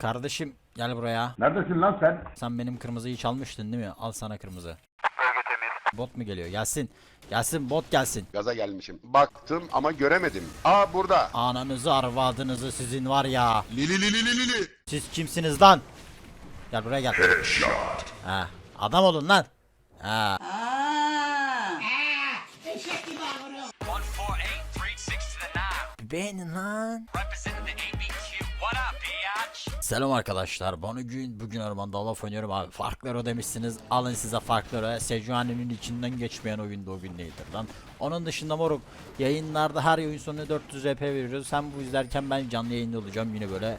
Kardeşim gel buraya. Neredesin lan sen? Sen benim kırmızıyı çalmıştın değil mi? Al sana kırmızı. Bot mu geliyor? Gelsin. Gelsin bot gelsin. Gaza gelmişim. Baktım ama göremedim. Aa burada. Ananızı arvadınızı sizin var ya. Lili lili lili lili. Siz kimsiniz lan? Gel buraya gel. Ha, adam olun lan. Ha. 14836 to the nine. Beğenin lan. Representing the Selam arkadaşlar. Ben bugün bugün ormanda laf oynuyorum abi. Farklı demişsiniz. Alın size farklı Sejuani'nin içinden geçmeyen oyun da o gün değildir lan. Onun dışında moruk yayınlarda her oyun sonuna 400 RP veriyoruz. Sen bu izlerken ben canlı yayında olacağım. Yine böyle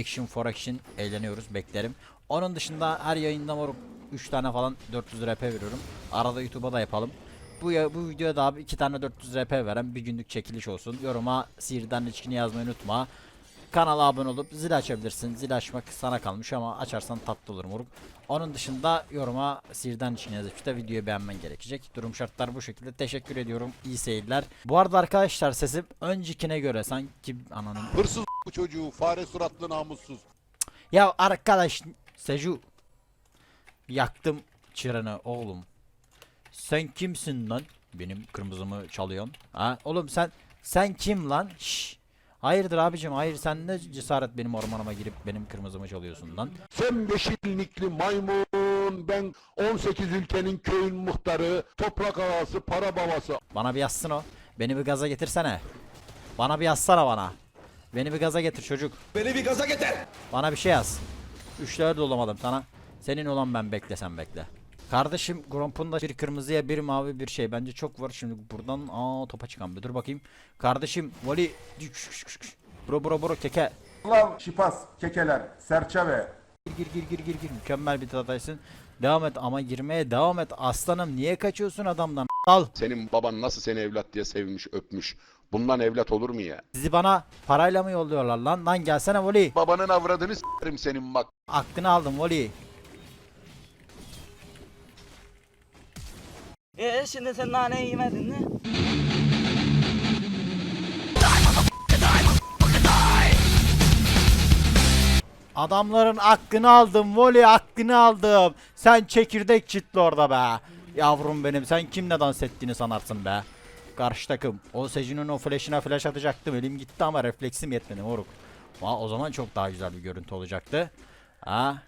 action for action eğleniyoruz. Beklerim. Onun dışında her yayında moruk 3 tane falan 400 RP veriyorum. Arada YouTube'a da yapalım. Bu bu videoya da abi 2 tane 400 RP veren bir günlük çekiliş olsun. Yoruma sihirden içkini yazmayı unutma. Kanala abone olup zil açabilirsin. Zil açmak sana kalmış ama açarsan tatlı olur moruk. Onun dışında yoruma sihirden içine yazıp işte videoyu beğenmen gerekecek. Durum şartlar bu şekilde. Teşekkür ediyorum. İyi seyirler. Bu arada arkadaşlar sesim öncekine göre sanki ananın. Hırsız bu çocuğu. Fare suratlı namussuz. Ya arkadaş Seju. Yaktım çıranı oğlum. Sen kimsin lan? Benim kırmızımı çalıyorsun. Ha oğlum sen sen kim lan? Şş. Hayırdır abicim hayır sen ne cesaret benim ormanıma girip benim kırmızımı çalıyorsun lan. Sen beşillikli maymun. Ben 18 ülkenin köyün muhtarı. Toprak ağası, para babası. Bana bir yazsın o. Beni bir gaza getirsene. Bana bir yazsana bana. Beni bir gaza getir çocuk. Beni bir gaza getir. Bana bir şey yaz. Üçleri de olamadım sana. Senin olan ben beklesem bekle. Kardeşim Gromp'un da bir kırmızıya bir mavi bir şey. Bence çok var şimdi buradan. Aa topa çıkan bir dur bakayım. Kardeşim voli. Bro bro bro keke. Lav, şipas, kekeler, serçe ve Gir gir gir gir gir. Mükemmel bir tataysın. Devam et ama girmeye devam et. Aslanım niye kaçıyorsun adamdan? Al. Senin baban nasıl seni evlat diye sevmiş, öpmüş. Bundan evlat olur mu ya? Sizi bana parayla mı yolluyorlar lan? Lan gelsene voli. Babanın avradını s**erim senin bak. Aklını aldım voli. Ee şimdi sen nane yemedin mi? Adamların hakkını aldım voli hakkını aldım. Sen çekirdek çitli orada be. Yavrum benim sen kimle dans ettiğini sanarsın be. Karşı takım. O Seju'nun o flash'ına flash atacaktım. Elim gitti ama refleksim yetmedi moruk. Aa, o zaman çok daha güzel bir görüntü olacaktı. Ha?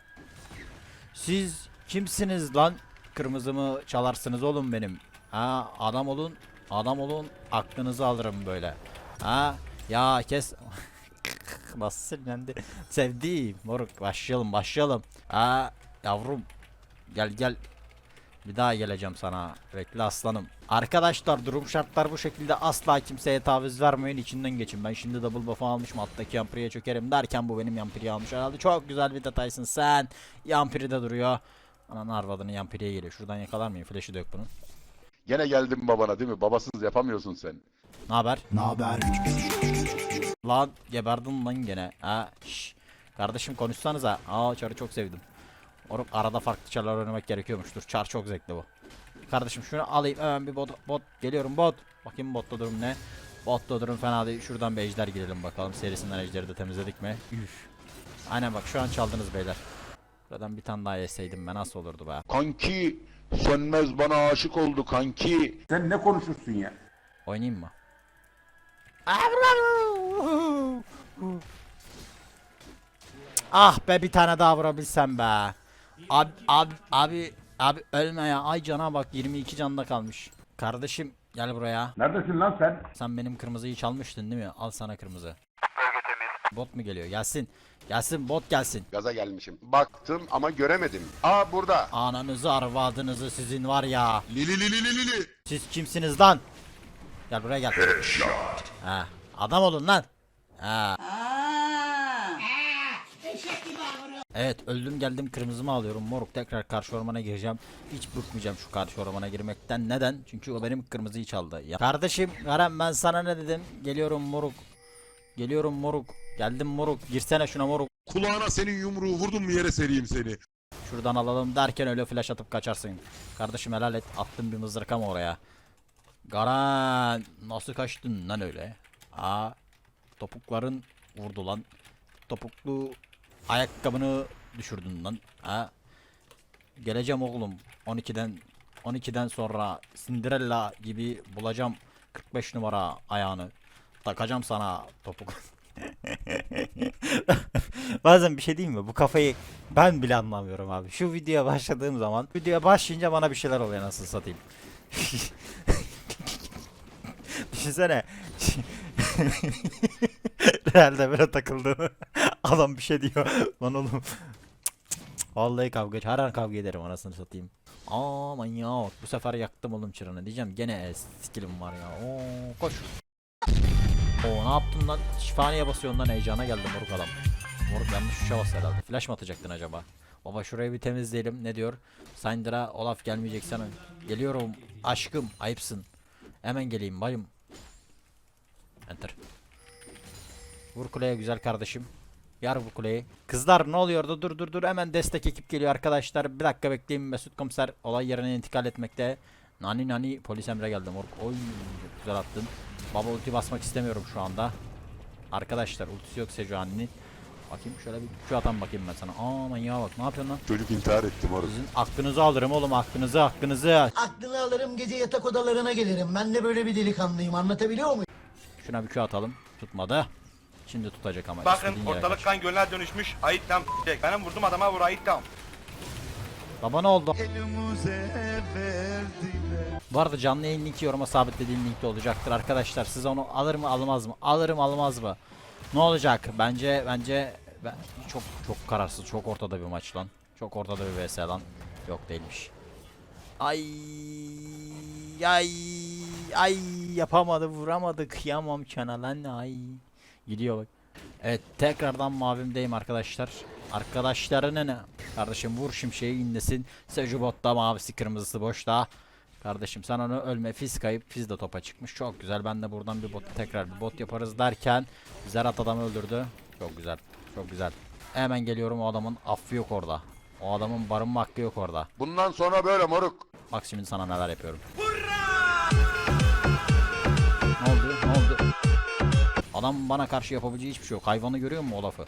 Siz kimsiniz lan? Kırmızımı çalarsınız oğlum benim. Ha adam olun. Adam olun. Aklınızı alırım böyle. Ha ya kes. Nasıl sinirlendi? Sevdiğim moruk başlayalım başlayalım. Ha yavrum gel gel. Bir daha geleceğim sana. Bekle aslanım. Arkadaşlar durum şartlar bu şekilde asla kimseye taviz vermeyin içinden geçin. Ben şimdi double buff almışım alttaki yampiriye çökerim derken bu benim yampiri almış herhalde. Çok güzel bir detaysın sen. Yampiri de duruyor. Anan arvadını yampiriye geliyor. Şuradan yakalar mıyım? Flash'ı dök bunun. Gene geldim babana değil mi? Babasız yapamıyorsun sen. Ne haber? Ne haber? Lan geberdin lan gene. Ha şş. Kardeşim konuşsanıza. Aa çarı çok sevdim. Orup arada farklı çarlar oynamak gerekiyormuş. Dur çar çok zevkli bu. Kardeşim şunu alayım hemen bir bot, bot geliyorum bot. Bakayım botta durum ne? Botta durum fena değil. Şuradan bir ejder girelim bakalım. Serisinden ejderi de temizledik mi? Üf. Aynen bak şu an çaldınız beyler. Buradan bir tane daha yeseydim ben nasıl olurdu be? Kanki sönmez bana aşık oldu kanki. sen ne konuşursun ya? Oynayayım mı? Ah be bir tane daha vurabilsem be. Abi abi abi abi ölme ya. Ay cana bak 22 canda kalmış. Kardeşim gel buraya. Neredesin lan sen? Sen benim kırmızıyı çalmıştın değil mi? Al sana kırmızı. Bot mu geliyor? Gelsin. Gelsin bot gelsin. Gaza gelmişim. Baktım ama göremedim. Aa burada. Ananızı arvadınızı sizin var ya. Lili lili lili lili. Siz kimsiniz lan? Gel buraya gel. Ha, adam olun lan. Ha. Evet öldüm geldim kırmızımı alıyorum moruk tekrar karşı ormana gireceğim Hiç bıkmayacağım şu karşı ormana girmekten neden çünkü o benim kırmızıyı çaldı ya. Kardeşim Garen ben sana ne dedim geliyorum moruk Geliyorum moruk geldim moruk girsene şuna moruk Kulağına senin yumruğu vurdum mu yere sereyim seni. Şuradan alalım derken öyle flash atıp kaçarsın Kardeşim helal et attım bir mızrak ama oraya Garen nasıl kaçtın lan öyle Aa topukların vurdu lan Topuklu ayakkabını düşürdün lan. Ha? Geleceğim oğlum 12'den 12'den sonra Cinderella gibi bulacağım 45 numara ayağını. Takacağım sana topuk. Bazen bir şey diyeyim mi? Bu kafayı ben bile anlamıyorum abi. Şu videoya başladığım zaman videoya başlayınca bana bir şeyler oluyor nasıl satayım. Düşünsene. Realde böyle takıldığımı adam bir şey diyor. Lan oğlum. Vallahi kavga her an kavga ederim anasını satayım. Aman ya bu sefer yaktım oğlum çıranı diyeceğim gene e, skillim var ya. Oo koş. Oo ne yaptın lan? Şifaniye basıyorsun lan heyecana geldim moruk adam. Moruk yanlış tuşa bastı herhalde. Flash mı atacaktın acaba? Baba şurayı bir temizleyelim. Ne diyor? Syndra Olaf gelmeyeceksen geliyorum aşkım ayıpsın. Hemen geleyim bayım. Enter. Vur kuleye güzel kardeşim. Yar bu kuleyi. Kızlar ne oluyordu? Dur dur dur. Hemen destek ekip geliyor arkadaşlar. Bir dakika bekleyin. Mesut komiser olay yerine intikal etmekte. Nani nani polis emre geldi moruk. Oy güzel attın. Baba ulti basmak istemiyorum şu anda. Arkadaşlar ultisi yok Sejuani'nin. Bakayım şöyle bir şu atan bakayım ben sana. Aman ya bak ne yapıyorsun lan? Çocuk intihar etti moruk. Sizin aklınızı alırım oğlum aklınızı aklınızı. Aklını alırım gece yatak odalarına gelirim. Ben de böyle bir delikanlıyım anlatabiliyor muyum? Şuna bir Q atalım. Tutmadı. Şimdi tutacak ama. Bakın istediğin yere ortalık kaç. kan gölüne dönüşmüş. Ayıp tam Benim vurdum adama vur ayıp tam. Baba ne oldu? Bu arada canlı yayın linki yoruma sabitlediğim linkte olacaktır arkadaşlar. Siz onu alır mı almaz mı? Alırım almaz mı? Ne olacak? Bence bence ben, çok çok kararsız, çok ortada bir maç lan. Çok ortada bir vs lan. Yok değilmiş. Ay ay ay yapamadı vuramadı kıyamam çana lan ay. Gidiyor bak. Evet tekrardan mavimdeyim arkadaşlar. Arkadaşlarına ne? Kardeşim vur şimşeği inlesin. Seju botta mavisi kırmızısı boşta. Kardeşim sen onu ölme fiz kayıp fiz de topa çıkmış. Çok güzel ben de buradan bir bot tekrar bir bot yaparız derken Zerat adamı öldürdü. Çok güzel çok güzel. Hemen geliyorum o adamın affı yok orada. O adamın barınma hakkı yok orada. Bundan sonra böyle moruk. Bak şimdi sana neler yapıyorum. Ne oldu? Ne oldu? Adam bana karşı yapabileceği hiçbir şey yok. Hayvanı görüyor musun o lafı?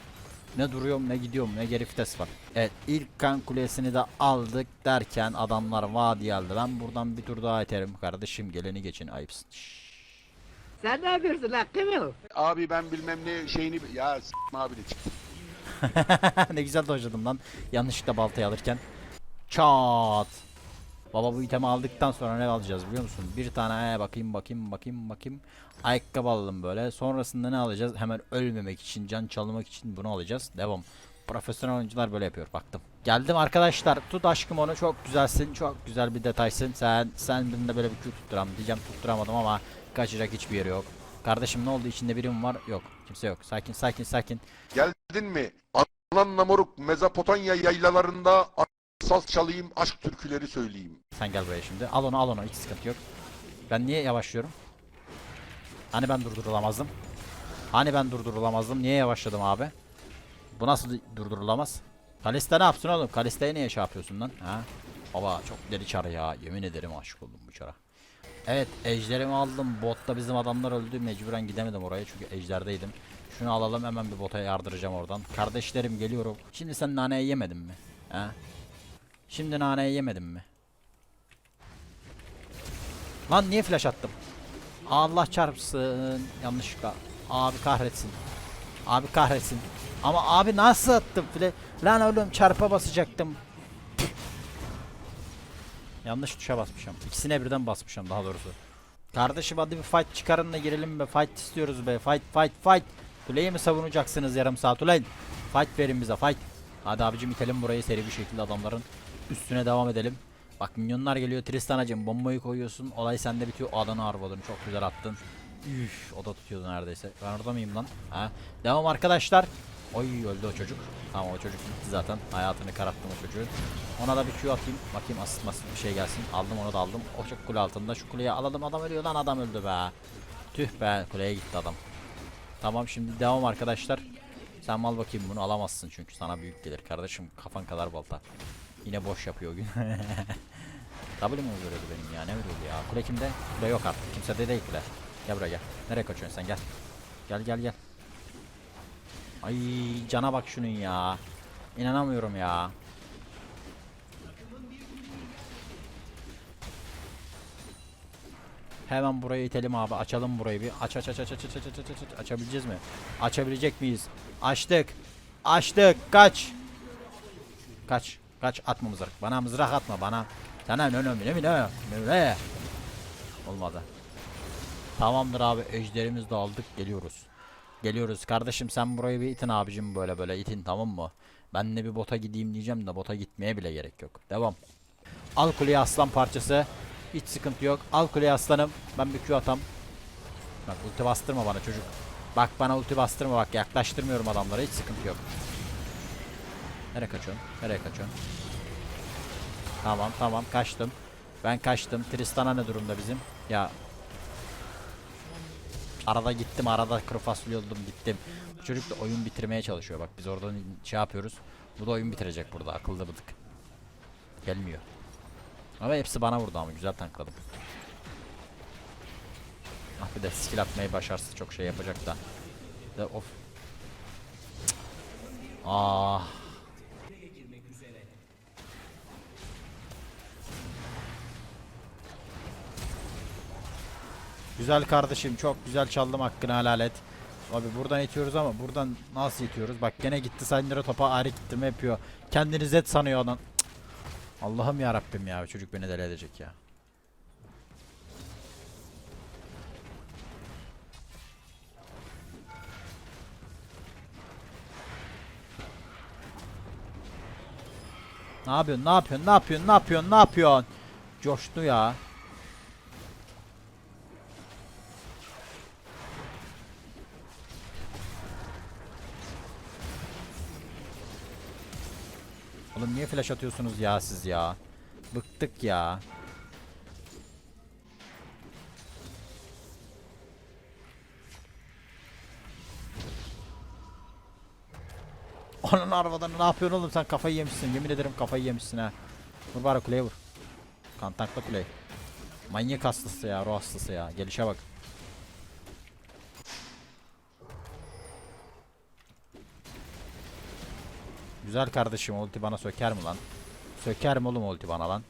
Ne duruyorum ne gidiyorum ne geri vites var. Evet ilk kan kulesini de aldık derken adamlar vadi aldı. Ben buradan bir tur daha iterim kardeşim geleni geçin ayıpsın. Şşş. Sen ne yapıyorsun lan? Abi ben bilmem ne şeyini... Ya s**ma abi de çıktı. ne güzel dojladım lan. Yanlışlıkla baltayı alırken. Çat. Baba bu itemi aldıktan sonra ne alacağız biliyor musun? Bir tane ee, bakayım bakayım bakayım bakayım. Ayakkabı alalım böyle. Sonrasında ne alacağız? Hemen ölmemek için, can çalmak için bunu alacağız. Devam. Profesyonel oyuncular böyle yapıyor baktım. Geldim arkadaşlar. Tut aşkım onu. Çok güzelsin. Çok güzel bir detaysın. Sen sen de böyle bir Q tutturam diyeceğim. Tutturamadım ama kaçacak hiçbir yeri yok. Kardeşim ne oldu? İçinde birim var? Yok. Kimse yok. Sakin sakin sakin. Geldin mi? Ananla moruk Mezopotamya yaylalarında saz çalayım, aşk türküleri söyleyeyim. Sen gel buraya şimdi. Al onu al onu hiç sıkıntı yok. Ben niye yavaşlıyorum? Hani ben durdurulamazdım? Hani ben durdurulamazdım? Niye yavaşladım abi? Bu nasıl durdurulamaz? Kalista ne yapsın oğlum? Kalista'ya niye şey yapıyorsun lan? Ha? Baba çok deli çara ya. Yemin ederim aşık oldum bu çara. Evet ejderimi aldım. Botta bizim adamlar öldü. Mecburen gidemedim oraya çünkü ejderdeydim. Şunu alalım hemen bir bota yardıracağım oradan. Kardeşlerim geliyorum. Şimdi sen naneyi yemedin mi? Ha? Şimdi naneyi yemedin mi? Lan niye flash attım? Allah çarpsın. Yanlışlıkla. Abi kahretsin. Abi kahretsin. Ama abi nasıl attım flash? Lan oğlum çarpa basacaktım. Yanlış tuşa basmışım. İkisine birden basmışım daha doğrusu. Kardeşim hadi bir fight çıkarın da girelim be. Fight istiyoruz be. Fight fight fight. Kuleyi mi savunacaksınız yarım saat ulan? Fight verin bize fight. Hadi abicim itelim burayı seri bir şekilde adamların üstüne devam edelim. Bak minyonlar geliyor Tristanacım bombayı koyuyorsun olay sende bitiyor adını harvadın çok güzel attın. Üf o da tutuyordu neredeyse. Ben orada mıyım lan? Ha? Devam arkadaşlar. Oy öldü o çocuk. Tamam o çocuk gitti zaten. Hayatını kararttım o çocuğun. Ona da bir Q atayım. Bakayım masist bir şey gelsin. Aldım onu da aldım. O çok kule altında. Şu kuleyi alalım adam ölüyor lan adam öldü be. Tüh be kuleye gitti adam. Tamam şimdi devam arkadaşlar. Sen mal bakayım bunu alamazsın çünkü sana büyük gelir kardeşim kafan kadar balta. Yine boş yapıyor gün. W mi veriyordu benim ya ne veriyordu ya? Kule kimde? Kule yok artık. Kimse de değil kule. Gel buraya gel. Nereye kaçıyorsun sen gel. Gel gel gel. Ay cana bak şunun ya. İnanamıyorum ya. Hemen burayı itelim abi. Açalım burayı bir. Aç aç aç aç aç aç aç aç aç aç. Açabileceğiz mi? Açabilecek miyiz? Açtık. Açtık. Kaç. Kaç. Kaç atma mızrak. Bana mızrak atma bana. Sana ne ne ne ne ne Olmadı. Tamamdır abi. Ejderimizi de aldık. Geliyoruz. Geliyoruz. Kardeşim sen burayı bir itin abicim böyle böyle itin tamam mı? Ben de bir bota gideyim diyeceğim de bota gitmeye bile gerek yok. Devam. Al kuleye aslan parçası. Hiç sıkıntı yok. Al kuleye aslanım. Ben bir Q atam. Bak ulti bastırma bana çocuk. Bak bana ulti bastırma bak yaklaştırmıyorum adamlara hiç sıkıntı yok. Nereye kaçıyorsun? Nereye kaçıyorsun? Tamam tamam kaçtım. Ben kaçtım. Tristan'a ne durumda bizim? Ya Arada gittim arada kuru fasulye oldum gittim. Bu çocuk da oyun bitirmeye çalışıyor bak biz oradan şey yapıyoruz. Bu da oyun bitirecek burada akıllı bıdık. Gelmiyor. Ama hepsi bana vurdu ama güzel tankladım. Ah bir de skill atmayı başarsa çok şey yapacak da. De of. Ah. Güzel kardeşim çok güzel çaldım hakkını helal et. Abi buradan itiyoruz ama buradan nasıl itiyoruz? Bak gene gitti Syndra topa ayrı gittirme yapıyor. Kendini Z sanıyor adam. Allah'ım ya Rabbim ya çocuk beni deli edecek ya. Ne yapıyorsun? Ne yapıyorsun? Ne yapıyorsun? Ne yapıyorsun? Ne yapıyorsun? Coştu ya. Oğlum niye flash atıyorsunuz ya siz ya? Bıktık ya. Onun arabadan ne yapıyorsun oğlum sen kafayı yemişsin yemin ederim kafayı yemişsin ha. Vur bari kuleye vur. Kan tankla kuley. Manyak hastası ya ruh hastası ya gelişe bak. Güzel kardeşim ulti bana söker mi lan? Söker mi oğlum ulti bana lan?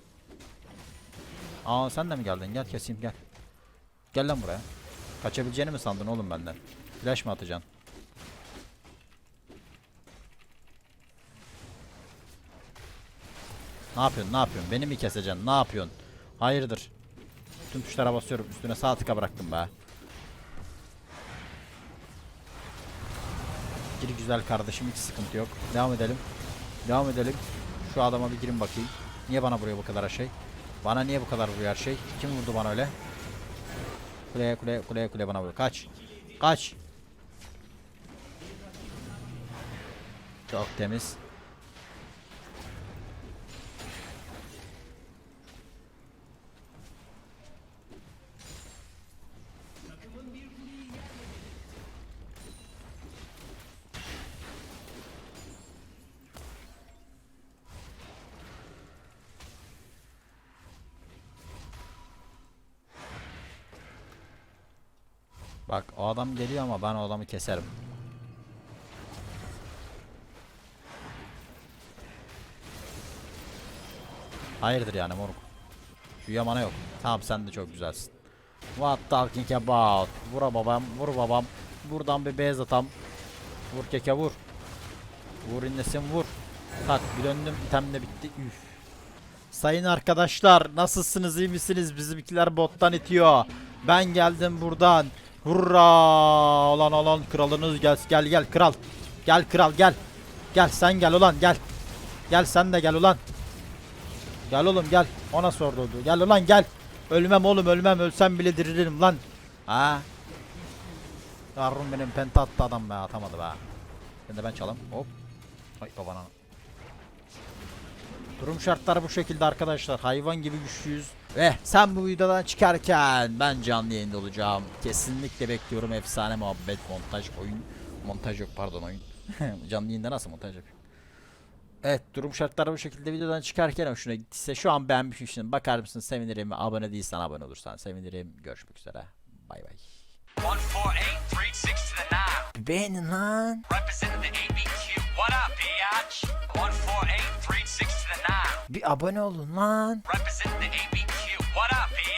Aa sen de mi geldin? Gel keseyim gel. Gel lan buraya. Kaçabileceğini mi sandın oğlum benden? Flash mı atacaksın? Ne yapıyorsun? Ne yapıyorsun? Beni mi keseceksin? Ne yapıyorsun? Hayırdır? Tüm tuşlara basıyorum. Üstüne sağ tıka bıraktım be. Gir güzel kardeşim hiç sıkıntı yok. Devam edelim. Devam edelim. Şu adama bir girin bakayım. Niye bana vuruyor bu kadar her şey? Bana niye bu kadar vuruyor her şey? Kim vurdu bana öyle? Kuleye kuleye kuleye kuleye bana vuruyor. Kaç. Kaç. Çok temiz. Bak o adam geliyor ama ben o adamı keserim. Hayırdır yani moruk. Şu yamana yok. Tamam sen de çok güzelsin. What talking about? Vur babam, vur babam. Buradan bir beyaz atam. Vur keke vur. Vur inlesin vur. Tak bir döndüm item bitti. Üf. Sayın arkadaşlar nasılsınız iyi misiniz? Bizimkiler bottan itiyor. Ben geldim buradan. Hurra! Olan olan kralınız gel gel gel kral. Gel kral gel. Gel sen gel ulan gel. Gel sen de gel ulan. Gel oğlum gel. Ona sordu. Gel ulan gel. Ölmem oğlum ölmem ölsem bile dirilirim lan. Ha? Yavrum benim penta attı adam be atamadı be. De ben çalım. Hop. Ay babana. Durum şartları bu şekilde arkadaşlar. Hayvan gibi güçlüyüz. Ve sen bu videodan çıkarken ben canlı yayında olacağım. Kesinlikle bekliyorum efsane muhabbet montaj oyun. Montaj yok pardon oyun. canlı yayında nasıl montaj yapayım? Evet durum şartları bu şekilde videodan çıkarken hoşuna gittiyse şu an beğenmişsin bakar mısın sevinirim. Abone değilsen abone olursan sevinirim. Görüşmek üzere. Bay bay. 148, 3, 6 to the 9. Beğenin lan. Representing the ABQ. What up, bitch? 148, 36 to the 9. Bir abone olun lan. Representing the ABQ. What up, B?